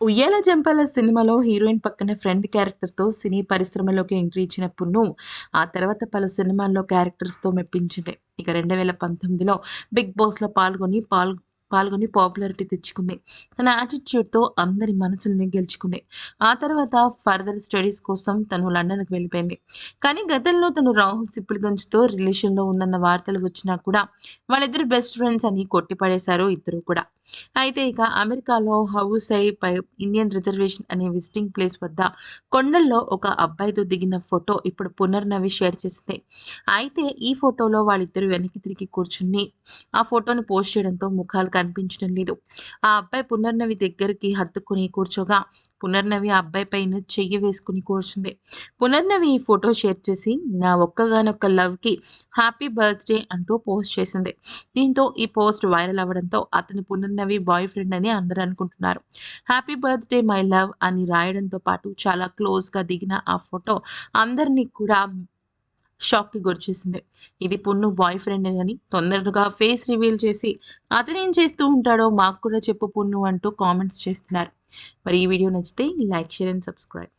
ఉయ్యాల జంపాల సినిమాలో హీరోయిన్ పక్కన ఫ్రెండ్ క్యారెక్టర్‌తో సినీ పరిశ్రమలోకి ఎంట్రీ ఇచ్చిన పున్ను, ఆ తర్వాత పలు సినిమాల్లో క్యారెక్టర్స్‌తో మెప్పించింది. ఇక 2019లో 'బిగ్ బాస్'లో పాల్గొని పాల్ పాల్గొని పాపులారిటీ తెచ్చుకుంది. తన యాటిట్యూడ్‌తో అందరి మనసుల్ని గెలుచుకుంది. ఆ తర్వాత ఫర్దర్ స్టడీస్ కోసం తను లండన్‌కి వెళ్ళిపోయింది. కానీ గతంలో తను రాహుల్ సిప్పిల్గంజ్తో రిలేషన్‌లో ఉందన్న వార్తలు వచ్చినా కూడా వాళ్ళిద్దరు బెస్ట్ ఫ్రెండ్స్ అని కొట్టిపడేశారు ఇద్దరు కూడా. అయితే ఇక అమెరికాలో హౌసై పై ఇండియన్ రిజర్వేషన్ అనే విజిటింగ్ ప్లేస్ వద్ద కొండల్లో ఒక అబ్బాయితో దిగిన ఫోటో ఇప్పుడు పునర్నవి షేర్ చేసింది. అయితే ఈ ఫోటోలో వాళ్ళిద్దరు వెనక్కి తిరిగి కూర్చుని ఆ ఫోటోని పోస్ట్ చేయడంతో ముఖాలు కనిపించడం లేదు. ఆ అబ్బాయి పునర్నవి దగ్గరికి హత్తుకుని కూర్చోగా పునర్నవి ఆ అబ్బాయి పైన చెయ్యి వేసుకుని కూర్చుంది. పునర్నవి ఈ ఫోటో షేర్ చేసి నా ఒక్కగానొక్క లవ్‌కి హ్యాపీ బర్త్‌డే అంటూ పోస్ట్ చేసింది. దీంతో ఈ పోస్ట్ వైరల్ అవ్వడంతో అతను పునర్నవి బాయ్ ఫ్రెండ్ అని అందరూ అనుకుంటున్నారు. హ్యాపీ బర్త్‌డే మై లవ్ అని రాయడంతో పాటు చాలా క్లోజ్‌గా దిగిన ఆ ఫోటో అందరినీ కూడా షాక్‌కి గురిచేసింది. ఇది పున్ను బాయ్ ఫ్రెండ్ అని తొందరగా ఫేస్ రివీల్ చేసి అతనేం చేస్తూ ఉంటాడో మాకు కూడా చెప్పు పున్ను అంటూ కామెంట్స్ చేస్తున్నారు. మరి ఈ వీడియో నచ్చితే లైక్, షేర్ అండ్ సబ్స్క్రైబ్.